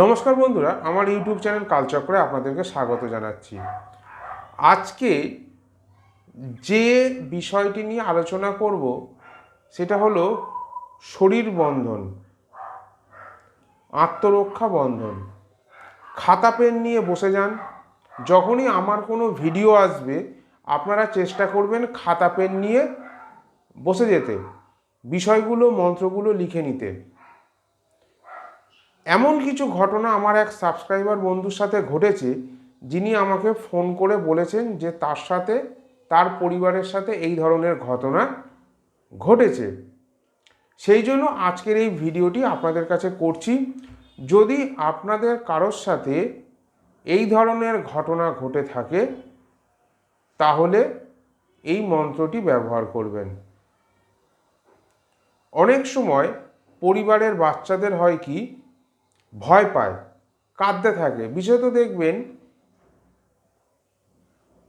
নমস্কার বন্ধুরা, আমার ইউটিউব চ্যানেল কালচক্রে আপনাদেরকে স্বাগত জানাচ্ছি। আজকে যে বিষয়টি নিয়ে আলোচনা করব, সেটা হলো শরীর বন্ধন, আত্মরক্ষা বন্ধন। খাতা, পেন নিয়ে বসে যান, যখনই আমার কোনো ভিডিও আসবে, আপনারা চেষ্টা করবেন খাতা, পেন নিয়ে বসে যেতে, বিষয়গুলো, মন্ত্রগুলো লিখে নিতে। এমন কিছু ঘটনা আমার এক সাবস্ক্রাইবার বন্ধুর সাথে ঘটেছে, যিনি আমাকে ফোন করে বলেছেন যে তার সাথে, তার পরিবারের সাথে এই ধরনের ঘটনা ঘটেছে। সেই জন্য আজকের এই ভিডিওটি আপনাদের কাছে করছি। যদি আপনাদের কারোর সাথে এই ধরনের ঘটনা ঘটে থাকে, তাহলে এই মন্ত্রটি ব্যবহার করবেন। অনেক সময় পরিবারের বাচ্চাদের হয় কি ভয় পায়, কাঁদতে থাকে। বিশেষত দেখবেন,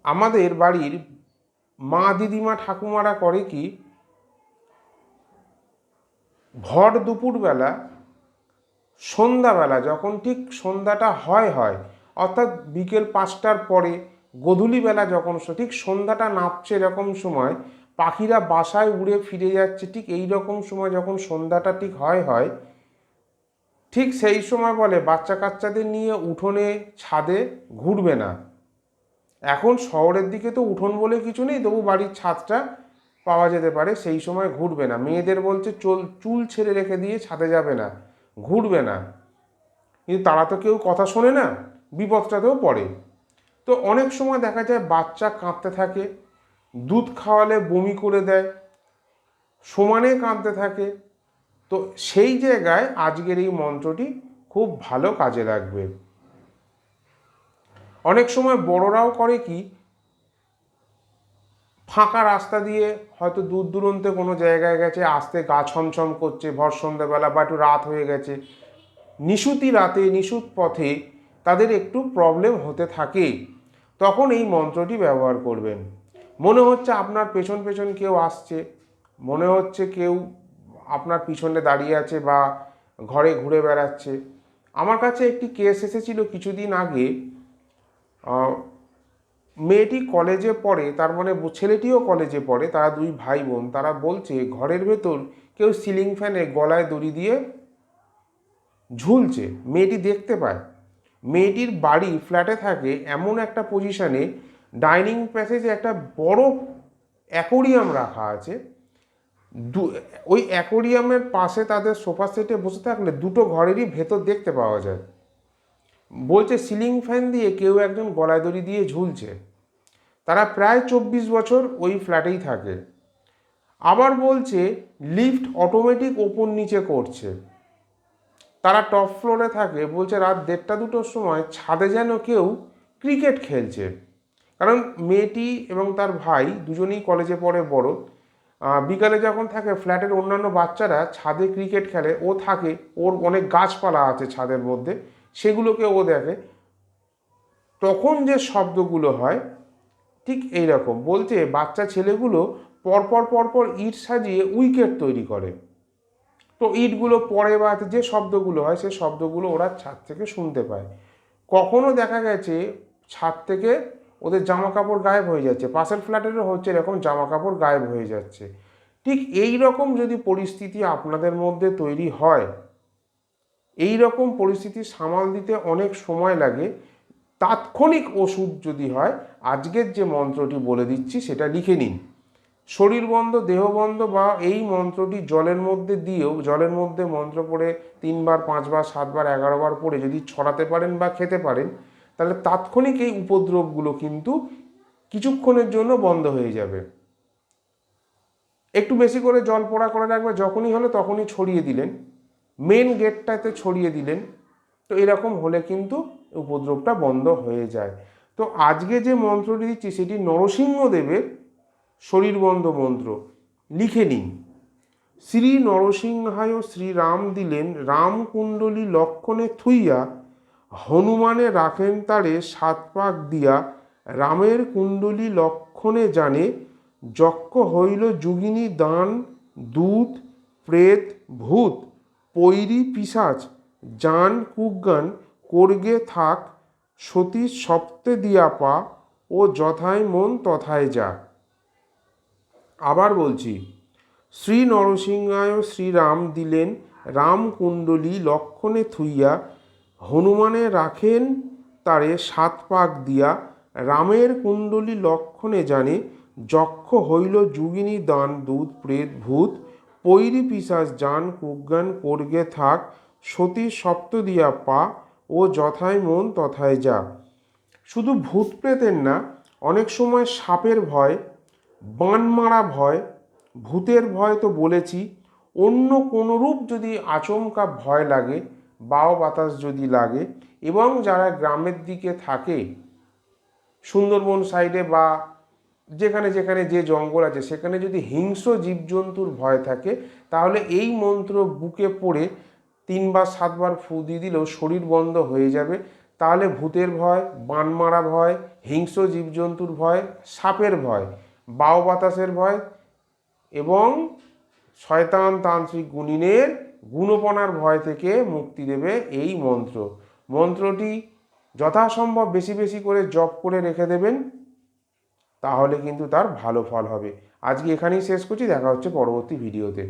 আমাদের বাড়ির মা দিদিমা ঠাকুমারা করে কি, ভর দুপুরবেলা, সন্ধ্যাবেলা, যখন ঠিক সন্ধ্যাটা হয় হয়, অর্থাৎ বিকেল পাঁচটার পরে, গধূলিবেলা যখন ঠিক সন্ধ্যাটা নাপছে এরকম সময়, পাখিরা বাসায় উড়ে ফিরে যাচ্ছে, ঠিক এই রকম সময় যখন সন্ধ্যাটা ঠিক হয় হয় ঠিক সেই সময় বলে বাচ্চা কাচ্চাদের নিয়ে উঠোনে, ছাদে ঘুরবে না। এখন শহরের দিকে তো উঠোন বলে কিছু নেই, তবু বাড়ির ছাদটা পাওয়া যেতে পারে, সেই সময় ঘুরবে না। মেয়েদের বলছে, চুল চুল ছেড়ে রেখে দিয়ে ছাদে যাবে না, ঘুরবে না। কিন্তু তারা তো কেউ কথা শোনে না, বিপদটাতেও পড়ে। তো অনেক সময় দেখা যায়, বাচ্চা কাঁদতে থাকে, দুধ খাওয়ালে বমি করে দেয়, সমানে কাঁদতে থাকে তো সেই জায়গায় আজকের এই মন্ত্রটি খুব ভালো কাজে লাগবে। অনেক সময় বড়রাও করে কি, ফাঁকা রাস্তা দিয়ে হয়তো দূর দূরান্তে কোনো জায়গায় গেছে, আসতে গা ছমছম করছে, ভর সন্ধ্যাবেলা বা একটু রাত হয়ে গেছে। নিশুতি রাতে, নিশুত পথে তাদের একটু প্রবলেম হতে থাকে। তখন এই মন্ত্রটি ব্যবহার করবেন। মনে হচ্ছে আপনার পেছন পেছন কেউ আসছে, মনে হচ্ছে কেউ আপনার পিছনে দাঁড়িয়ে আছে বা ঘরে ঘুরে বেড়াচ্ছে। আমার কাছে একটি কেস এসেছিল কিছুদিন আগে। মেয়েটি কলেজে পড়ে, তার মানে ছেলেটিও কলেজে পড়ে, তারা দুই ভাই বোন তারা বলছে, ঘরের ভেতর কেউ সিলিং ফ্যানে গলায় দড়ি দিয়ে ঝুলছে। মেয়েটি দেখতে পায়, মেয়েটির বাড়ি ফ্ল্যাটে থাকে এমন একটা পজিশানে ডাইনিং প্যাসেজে একটা বড় অ্যাকোরিয়াম রাখা আছে। দু, ওই অ্যাকোরিয়ামের পাশে তাদের সোফা সেটে বসে থাকলে দুটো ঘরেরই ভেতর দেখতে পাওয়া যায়। বলছে সিলিং ফ্যান দিয়ে কেউ একজন গলায় দড়ি দিয়ে ঝুলছে। তারা প্রায় চব্বিশ বছর ওই ফ্ল্যাটেই থাকে। আবার বলছে লিফট অটোমেটিক ওপর নিচে করছে। তারা টপ ফ্লোরে থাকে, বলছে রাত দেড়টা দুটোর সময় ছাদে যেন কেউ ক্রিকেট খেলছে। কারণ মেয়েটি এবং তার ভাই দুজনেই কলেজে পড়ে বড় বিকালে যখন থাকে, ফ্ল্যাটের অন্যান্য বাচ্চারা ছাদে ক্রিকেট খেলে, ও থাকে, ওর অনেক গাছপালা আছে ছাদের মধ্যে, সেগুলোকে ও দেখে। তখন যে শব্দগুলো হয়, ঠিক এই রকম বলছে, বাচ্চা ছেলেগুলো পরপর পরপর ইট সাজিয়ে উইকেট তৈরি করে। তো ইটগুলো পরে বা যে শব্দগুলো হয়, সে শব্দগুলো ওরা ছাদ থেকে শুনতে পায়। কখনো দেখা গেছে, ছাদ থেকে ওদের জামা কাপড় গায়েব হয়ে যাচ্ছে পাশের ফ্ল্যাটেরও হচ্ছে এরকম জামা কাপড় গায়েব হয়ে যাচ্ছে। ঠিক এই রকম যদি পরিস্থিতি আপনাদের মধ্যে তৈরি হয়, এই রকম পরিস্থিতি সামাল দিতে অনেক সময় লাগে। তাৎক্ষণিক ওষুধ যদি হয়, আজকের যে মন্ত্রটি বলে দিচ্ছি সেটা লিখে নিন। শরীর বন্ধ, দেহ বন্ধ বা এই মন্ত্রটি জলের মধ্যে দিয়েও, জলের মধ্যে মন্ত্র পড়ে তিনবার, পাঁচবার, সাতবার, এগারোবার পড়ে যদি ছড়াতে পারেন বা খেতে পারেন তাহলে তাৎক্ষণিক এই উপদ্রবগুলো কিন্তু কিছুক্ষণের জন্য বন্ধ হয়ে যাবে। একটু বেশি করে জল পোড়া করে রাখবে, যখনই হলো তখনই ছড়িয়ে দিলেন। মেন গেটটাতে ছড়িয়ে দিলেন। তো এরকম হলে কিন্তু উপদ্রবটা বন্ধ হয়ে যায়। তো আজকে যে মন্ত্রটি দিচ্ছি সেটি নরসিংহদেবের শরীরবন্ধ মন্ত্র। লিখে নিন। শ্রী নরসিংহায় শ্রীরাম দিলেন রামকুণ্ডলী লক্ষণে থুইয়া হনুমানে রাখেন তারে সাত পাক দিয়া, রামের কুণ্ডলী লক্ষণে জানে, যক্ষ হইল যুগিনী দান, দূত, প্রেত, ভূত, পৈরি পিসাচ জান কুজ্ঞান, করগে থাক, সতী সপ্তে দিয়া পা, ও যথায় মন তথায় যা। আবার বলছি, শ্রী নরসিংহায় শ্রীরাম দিলেন রামকুণ্ডলী লক্ষণে থুইয়া হনুমানে রাখেন তারে সাত পাক দিয়া, রামের কুণ্ডলী লক্ষণে জানে, যক্ষ হইল যুগিনী দান, দুধ, প্রেত, ভূত, পৈরি পিসাস যান, কুজ্ঞান, করগে থাক, সতী সপ্ত দিয়া পা, ও যথায় মন তথায় যা। শুধু ভূত প্রেতের না, অনেক সময় সাপের ভয়, বান মারা ভয়, ভূতের ভয় তো বলেছি, অন্য কোনোরূপ যদি আচমকা ভয় লাগে বাও বাতাস যদি লাগে এবং যারা গ্রামের দিকে থাকে, সুন্দরবন সাইডে বা যেখানে যেখানে যে জঙ্গল আছে, সেখানে যদি হিংস্র জীবজন্তুর ভয় থাকে, তাহলে এই মন্ত্র বুকে পড়ে তিনবার, সাতবার ফু দিয়ে দিলেও শরীর বন্ধ হয়ে যাবে। তাহলে ভূতের ভয় বান মারা ভয়, হিংস্র জীবজন্তুর ভয়, সাপের ভয়, বাও বাতাসের ভয় এবং শয়তান তান্ত্রিক গুণিনের গুণপনার ভয় থেকে মুক্তি দেবে এই মন্ত্র। মন্ত্রটি যথাসম্ভব বেশি বেশি করে জপ করে রেখে দেবেন, তাহলে কিন্তু তার ভালো ফল হবে। আজকে এখানেই শেষ করছি, দেখা হচ্ছে পরবর্তী ভিডিওতে।